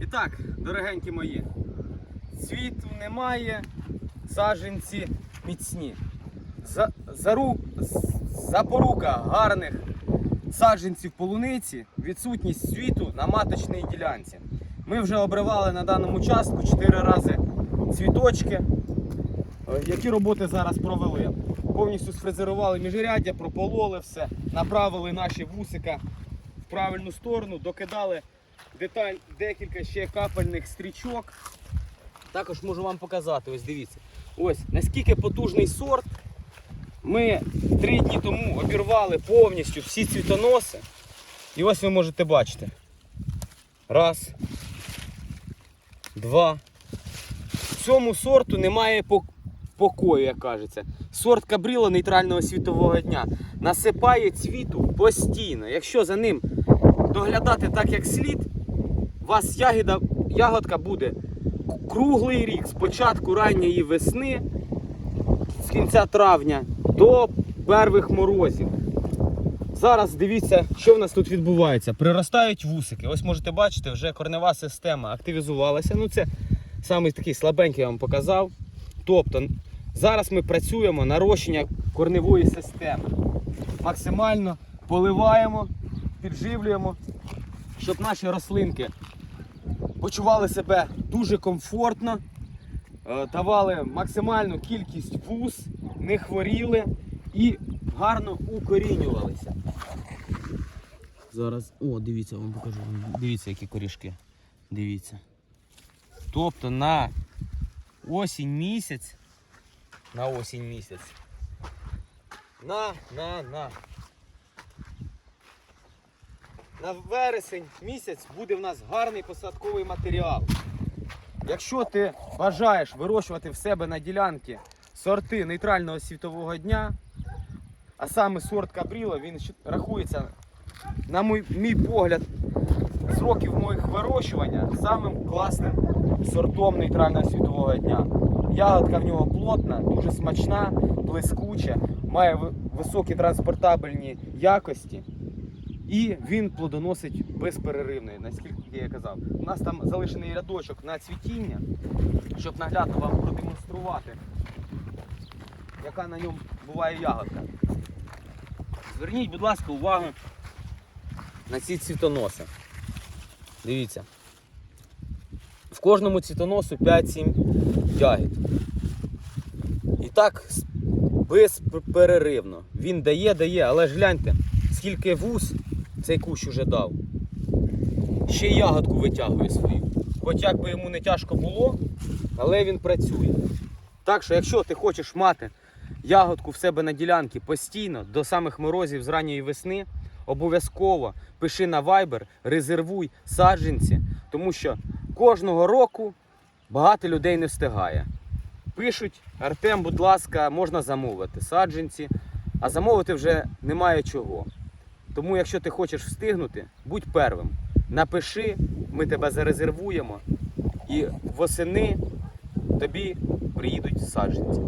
І так, дорогенькі мої, цвіту немає, саджанці міцні. За, зару, запорука гарних саджанців полуниці, відсутність цвіту на маточній ділянці. Ми вже обривали на даному участку 4 рази цвіточки. Е, Які роботи зараз провели? Повністю сфрезерували міжряддя, пропололи все, направили наші вусика правильну сторону, докидали деталь, декілька ще капельних стрічок. Також можу вам показати, ось дивіться. Ось наскільки потужний сорт. Ми три дні тому обірвали повністю всі цвітоноси. І ось ви можете бачити. Раз. Два. Цьому сорту немає покою, як кажеться. Сорт кабріла нейтрального світового дня насипає цвіту постійно. Якщо за ним доглядати так, як слід, у вас ягіда, ягодка буде круглий рік з початку ранньої весни, з кінця травня до перших морозів. Зараз дивіться, що в нас тут відбувається. Приростають вусики. Ось можете бачити, вже корнева система активізувалася. Ну це саме такий слабенький я вам показав. Тобто зараз ми працюємо на розчиня корневої системи. Максимально поливаємо, підживлюємо, щоб наші рослинки почували себе дуже комфортно, е, давали максимальну кількість вуз, не хворіли і гарно укорінювалися. Зараз, о, дивіться, вам покажу. Дивіться, які корішки. Дивіться. Тобто на осінь місяць. На осінь місяць. На, на, на. На вересень місяць буде в нас гарний посадковий матеріал. Якщо ти бажаєш вирощувати в себе на ділянці сорти нейтрального світового дня, а саме сорт Кабріла, він рахується, на мій, мій погляд, з років моїх вирощування самим класним сортом нейтрального світового дня. Ягодка в нього плотна, дуже смачна, блискуча, має високі транспортабельні якості. І він плодоносить безперервно, наскільки я казав. У нас там залишений рядочок на цвітіння, щоб наглядно вам продемонструвати, яка на ньому буває ягодка. Зверніть, будь ласка, увагу на ці цвітоноси. Дивіться. В кожному цвітоносу 5-7 ягід. І так безперервно. Він дає, дає, але ж гляньте, скільки вуз цей кущ уже дав. Ще й ягодку витягує свою. Хоч як би йому не тяжко було, але він працює. Так що, якщо ти хочеш мати ягодку в себе на ділянці постійно до самих морозів з ранньої весни, обов'язково пиши на Viber, резервуй саджанці, тому що кожного року багато людей не встигає. Пишуть, Артем, будь ласка, можна замовити саджанці, а замовити вже немає чого. Тому, якщо ти хочеш встигнути, будь первим. Напиши, ми тебе зарезервуємо, і восени тобі приїдуть саджанці.